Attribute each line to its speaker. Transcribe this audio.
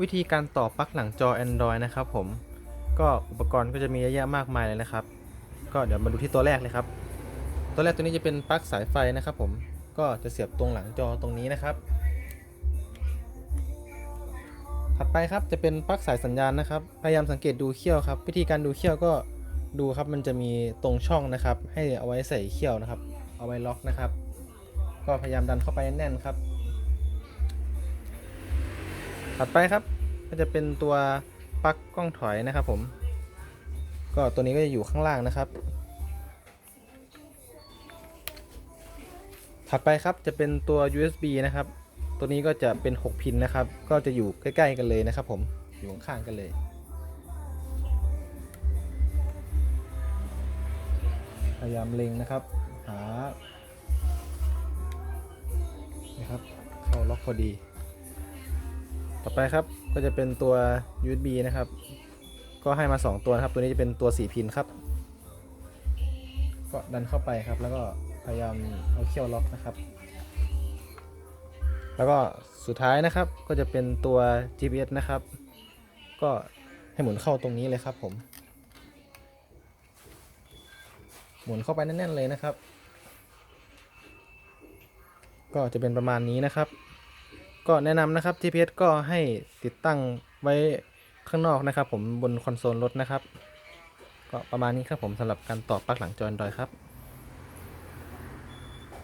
Speaker 1: วิธีการต่อปลั๊กหลังจอ Android นะครับผมก็อุปกรณ์ก็จะมีเยอะแยะมากมายเลยนะครับ ก็เดี๋ยวมาดูที่ตัวแรกเลยครับ ตัวแรกตัวนี้จะเป็นปลั๊กสายไฟนะครับ ผมก็จะเสียบตรงหลังจอตรงนี้นะครับ ถัดไปครับจะเป็นปลั๊กสายสัญญาณนะครับ พยายามสังเกตดูเขี้ยวครับ วิธีการดูเขี้ยวก็ดูครับมันจะมีตรงช่องนะครับ ให้เอาไว้ใส่เขี้ยวนะครับ เอาไว้ล็อกนะครับ ก็พยายามดันเข้าไปแน่นๆครับ ถัดไปครับก็จะเป็นตัวปลั๊กกล้องถอยนะครับผม ก็ตัวนี้ก็จะอยู่ข้างล่างนะครับ ถัดไปครับจะเป็นตัว USB นะครับ ตัวนี้ก็จะเป็น 6 พินนะครับ ก็จะอยู่ใกล้ๆกันเลยนะครับ ผมอยู่ข้างๆกันเลยพยายามเล็งนะครับ หา นะครับ เข้าล็อกพอดี ต่อไปครับก็จะเป็นตัว USB นะครับ ก็ให้มา 2 ตัวนะครับ ตัวนี้จะเป็นตัว 4 พินครับ ก็ดันเข้าไปครับ แล้วก็พยายามเอาเขี้ยวล็อกนะครับ แล้วก็สุดท้ายนะครับก็จะเป็นตัว GPS นะครับ ก็ให้หมุนเข้าตรงนี้เลยครับผม หมุนเข้าไปแน่นๆเลยนะครับ ก็จะเป็นประมาณนี้นะครับ ก็แนะนำนะครับ TPS ก็ให้ติดตั้งไว้ข้างนอกนะครับ ผมบนคอนโซลรถนะครับ ก็ประมาณนี้ครับผมสำหรับการต่อปลั๊กหลังจอ Android ครับ